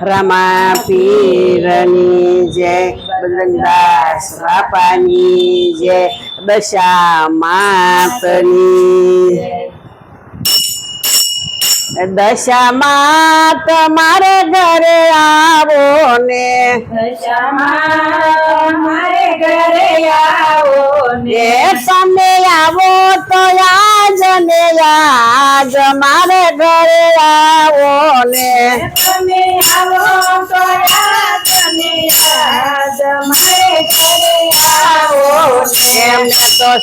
રમા પીરની જય બજરંગદાસ બાપાની જય દશા માતની દશામાં મારે ઘરે આવો ને. મારે ઘરે આવો ને. તમે આવો તો યાદ ને આજ મારે ઘરે આવો ને. તમે આવો તો મારે ઘરે આવો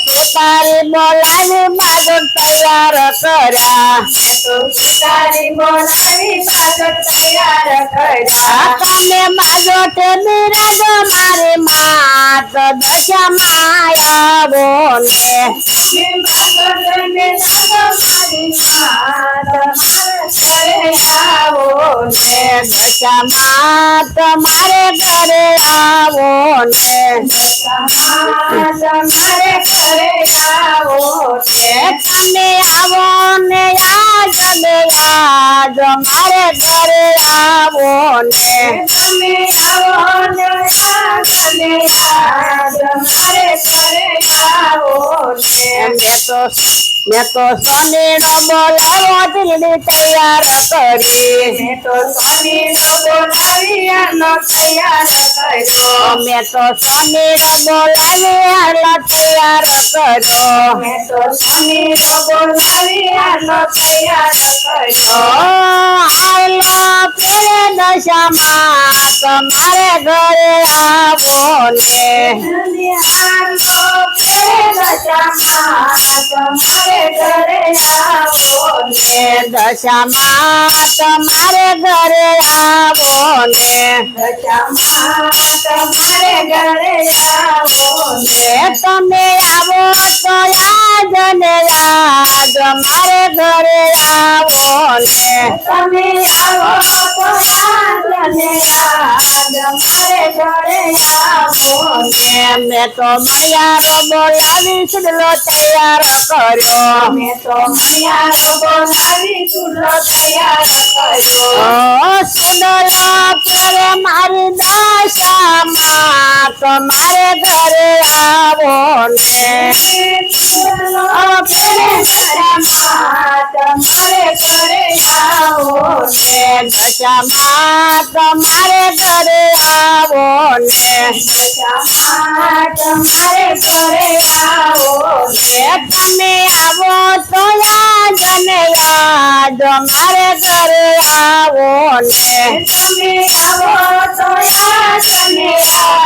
સુતારી બોલાવી બાજુ તૈયાર કર્યા. તો તારી બોલાવી પાછળ તૈયાર કર્યા. તમે બાજુ તે બિરાજો મારી માત દશામાં આવો ને. તમારે ઘરે આવો ને. તમે આવો ને યાદ ને યાદ મારે ઘરે આવો ને. મેં તો મેં તો સોનેરો બોલાવો દિલ્હી તૈયાર કરી. મેં તો સોનેરો બોલાવી આનો તૈયાર કરો ઓ હાલો પેરે દશામાં તમારે ઘરે આવો ને. દશામાં. તમારે ને તમારે ઘરે આવો ને યાદ મારે ઘરે આવો ને તમે આવો તો યાદ ને યાદ. મારે ઘરે આવો એ મેં તો મણિયારો બોલાવી સુડલો તૈયાર કર્યો. મેં તો મણિયારો બોલાવી ચૂલો તૈયાર કર્યો. સુડલો કરે મારી દશામાં તમારે ઘરે આવો ને. તમારે ઘરે આવો ને દશામાં તમારે ઘરે આવો ને. દશામાં તમારે ઘરે આવો ને. તમે આવો તો યાદ ને યાદ મારે ઘરે આવો ને. તમે આવો તો યાદ ને યાદ.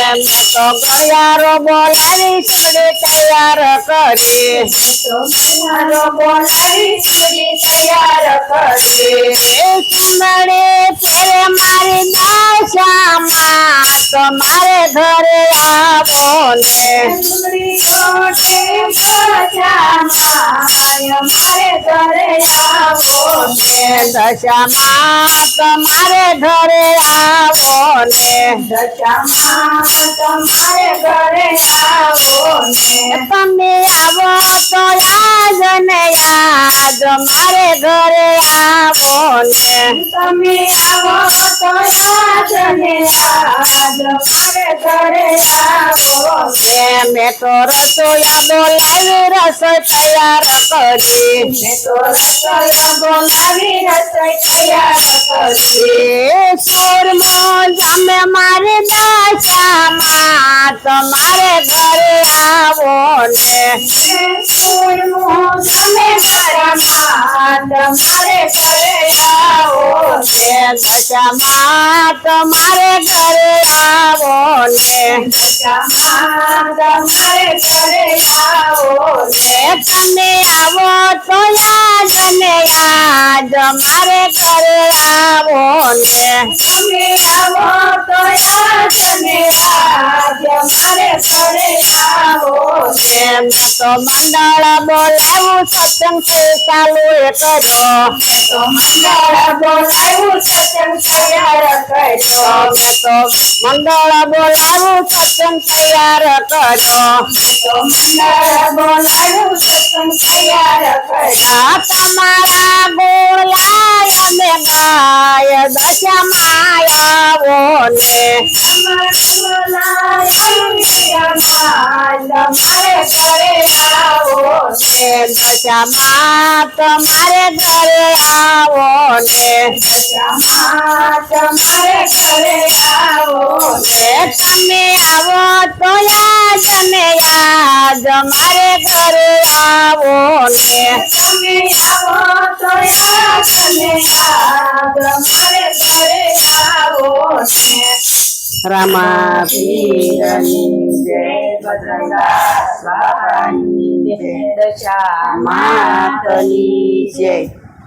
એમ તો ગળિયારો બોલાવી સુગડી તૈયાર કરી તો બોલાવી ચૂલી તૈયાર કરી સુંદરી ફેરે મારી દશામાં તમારે ઘરે આવો ને. ઘરે આવો એ દશામાં તમારે ઘરે આવો ને. દશામાં તમારે ઘરે આવો ને તમે આવો તો યાદ ને યાદ. મારે ઘરે આવો ને. મેં તો રસોયા બોલાવી રસોઈ તૈયાર કરી. મેં તો રસોઈ બોલાવી રસોઈ તૈયાર કરી. સુરમો જમે મારી દશામાં તમારે ઘરે આવો ને. સુરમું તમારે ઘરે આવો ને. દશામાં તમારે ઘરે આવો ને. દશામાં તમે આવો તો યાદ ને યાદ. મારે ઘરે આવો ને તમે આવો તો ઘરે આવો તો મંડળ બોલાવું સત્સંગ છે ચાલુ એ કરો તો મંડળ બોલાવું સત્સંગ તૈયાર કરો મેં તો મંડળ બોલાવું સત્સંગ તૈયાર કરો તો મંડળ બોલાવું સત્સંગ તૈયાર કરો તમારા ગોળા ગાય દશા માયાઓને દશા મા તમારે ઘરે આવો ને તમારે ઘરે આવો ને તમે આવો તો યાદ યાદ મારે ઘરે આવો ને. તમે આવો તો યાદ ને યાદ મારે ઘરે આવો ને. રામા પીરની જય બજરંગદાસ બાપાની જય દશા માતની જય.